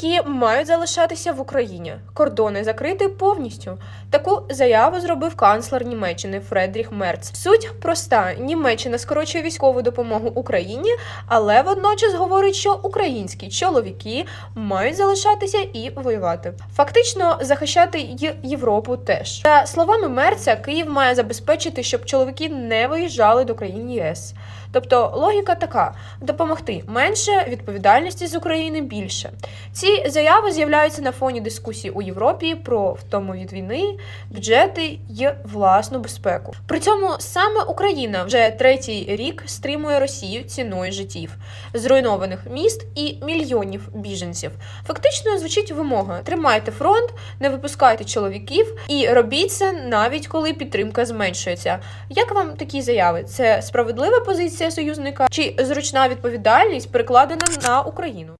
біженці мають залишатися в Україні. Кордони закрити повністю. Таку заяву зробив канцлер Німеччини Фредріх Мерц. Суть проста: Німеччина скорочує військову допомогу Україні, але водночас говорить, що українські чоловіки мають залишатися і воювати. Фактично захищати Європу теж. За словами Мерца, Київ має забезпечити, щоб чоловіки не виїжджали до країн єС. Тобто логіка така: допомогти менше, відповідальності з України більше. Ці заяви з'являються на фоні дискусій у Європі про втому від війни, бюджети й власну безпеку. При цьому саме Україна вже третій рік стримує Росію ціною життів, зруйнованих міст і мільйонів біженців. Фактично звучить вимога: тримайте фронт, не випускайте чоловіків і робіть це навіть коли підтримка зменшується. Як вам такі заяви? Це справедлива позиція союзника чи зручна відповідальність перекладена на Україну?